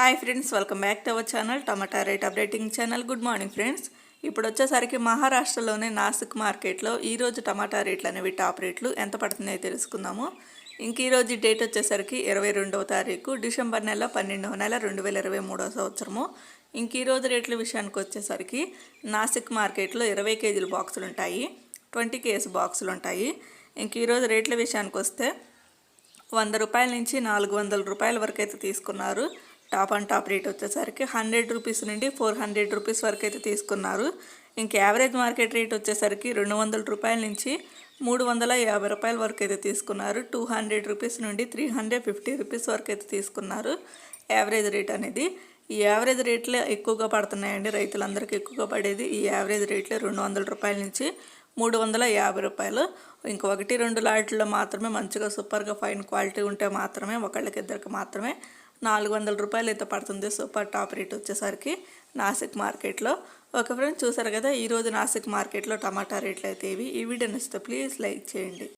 Hi friends welcome back to our channel tomato rate updating channel. Good morning friends. ఇప్పుడు వచ్చేసరికి మహారాష్ట్రలోని నాసిక్ మార్కెట్లో ఈరోజు టమాటా రేట్లు అనేవి టాప్ రేట్లు. ఎంత పడుతున్నాయో తెలుసుకుందాము. ఇంక ఈరోజు డేట్ వచ్చేసరికి ఇరవై రెండవ తారీఖు డిసెంబర్ నెల పన్నెండవ నెల రెండు వేల ఇరవై మూడవ సంవత్సరము. ఇంక ఈరోజు రేట్ల విషయానికి వచ్చేసరికి నాసిక్ మార్కెట్లో ఇరవై కేజీల బాక్సులు ఉంటాయి ట్వంటీ కేజీ బాక్సులు ఉంటాయి. ఇంక ఈరోజు రేట్ల విషయానికి వస్తే వంద రూపాయల నుంచి నాలుగు వందల రూపాయల వరకు అయితే తీసుకున్నారు. టాప్ అండ్ టాప్ రేట్ వచ్చేసరికి హండ్రెడ్ రూపీస్ నుండి ఫోర్ హండ్రెడ్ రూపీస్ వరకు అయితే తీసుకున్నారు. ఇంక యావరేజ్ మార్కెట్ రేట్ వచ్చేసరికి రెండు వందల రూపాయల నుంచి మూడు వందల యాభై రూపాయల వరకు అయితే తీసుకున్నారు. టూ హండ్రెడ్ రూపీస్ నుండి త్రీ హండ్రెడ్ ఫిఫ్టీ రూపీస్ వరకు అయితే తీసుకున్నారు యావరేజ్ రేట్ అనేది. ఈ యావరేజ్ రేట్లే ఎక్కువగా పడుతున్నాయండి రైతులందరికీ ఎక్కువగా పడేది. ఈ యావరేజ్ రేట్లే రెండు వందల రూపాయల నుంచి మూడు వందల యాభై రూపాయలు. ఇంక ఒకటి రెండు లాట్లో మాత్రమే మంచిగా సూపర్గా ఫైన్ క్వాలిటీ ఉంటే మాత్రమే ఒకళ్ళకి ఇద్దరికి మాత్రమే నాలుగు వందల రూపాయలు అయితే పడుతుంది. సూపర్ టాప్ రేట్ వచ్చేసరికి నాసిక్ మార్కెట్లో. ఒక ఫ్రెండ్ చూసారు కదా ఈరోజు నాసిక్ మార్కెట్లో టమాటా రేట్లు అయితే ఇవి. ఈ వీడియో నచ్చితే ప్లీజ్ లైక్ చేయండి.